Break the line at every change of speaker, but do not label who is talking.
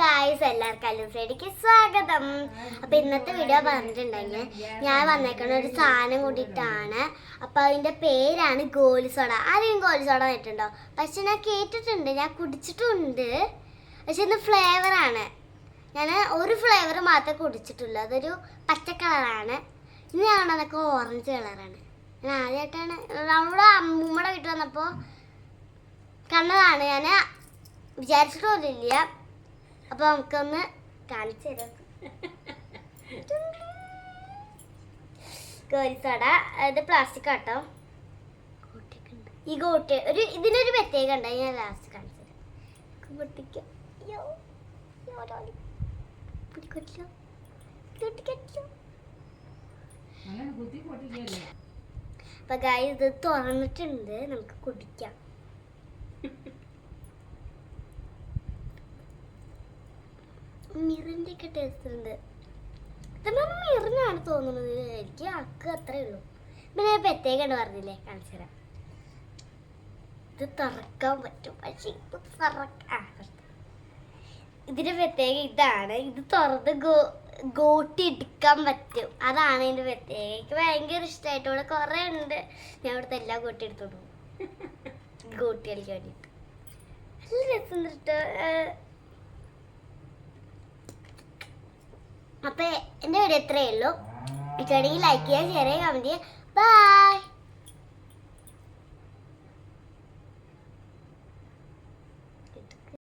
Guys എല്ലാവർക്കും അല്ലു സ്വാഗതം. അപ്പൊ ഇന്നത്തെ വീഡിയോ പറഞ്ഞിട്ടുണ്ടെങ്കിൽ ഞാൻ വന്നേക്കുന്ന ഒരു സാധനം കൂടിയിട്ടാണ്. അപ്പൊ അതിന്റെ പേരാണ് ഗോലി സോഡ. ആരെയും ഗോലി കേട്ടിട്ടുണ്ടോ പക്ഷെ ഞാൻ കേട്ടിട്ടുണ്ട് ഞാൻ കുടിച്ചിട്ടുണ്ട്. പക്ഷെ ഇന്ന് ഫ്ലേവർ ആണ്. ഞാൻ ഒരു ഫ്ലേവർ മാത്രമേ കുടിച്ചിട്ടുള്ളൂ. അതൊരു പച്ച കളറാണ് ഇനി കാണാനൊക്കെ ഓറഞ്ച് കളറാണ് ഞാൻ ആദ്യമായിട്ടാണ് നമ്മുടെ അമ്മൂമ്മയുടെ വീട്ടിൽ വന്നപ്പോൾ കണ്ടതാണ്. ഞാൻ വിചാരിച്ചിട്ടൊന്നുമില്ല. അപ്പൊ നമുക്കൊന്ന് കാണിച്ചു തരാം. കോരിസോട ഇത് പ്ലാസ്റ്റിക് ആട്ടോ. ഈ ഗോട്ടി ഒരു ഇതിനൊരു പ്രത്യേകം ഉണ്ട് ഞാൻ ലാസ്റ്റ് കാണിച്ചു തരാം. പൊട്ടിക്കാം അപ്പൊ ഗായ ഇത് തുറന്നിട്ടുണ്ട്. നമുക്ക് കുടിക്കാം. മിറിന്റെ ഒക്കെ ഉണ്ട്. ഇതെന്നാ മിറിനാണ് തോന്നുന്നത്. എനിക്ക് അക്ക് അത്രേ ഉള്ളൂ. പിന്നെ ഞാൻ പ്രത്യേകം പറഞ്ഞില്ലേ കാണിച്ചു തരാം. ഇത് തറക്കാൻ പറ്റും. പക്ഷെ ഇത് തുറക്കാൻ ഇതിന്റെ പ്രത്യേകം ഇതാണ്. ഇത് തുറന്ന് ഗോ ഗോട്ടി പറ്റും. അതാണ് ഇതിന്റെ പ്രത്യേകം എനിക്ക് ഭയങ്കര ഇഷ്ടമായിട്ട് ഇവിടെ കുറേ ഉണ്ട്. ഞാൻ ഇവിടുത്തെ എല്ലാം ഗോട്ടി എടുത്തോണ്ട് പോകും. ഗോട്ടി കളിക്കാൻ വേണ്ടിയിട്ട്. നല്ല രസം കേട്ടോ അപ്പൊ എന്റെ വീഡിയോ ഇത്രയേ ഉള്ളൂ. ഇഷ്ടമാണെങ്കിൽ ലൈക്ക് ചെയ്യുക ഷെയർ ചെയ്യുക കമന്റ് ചെയ്യുക. ബൈ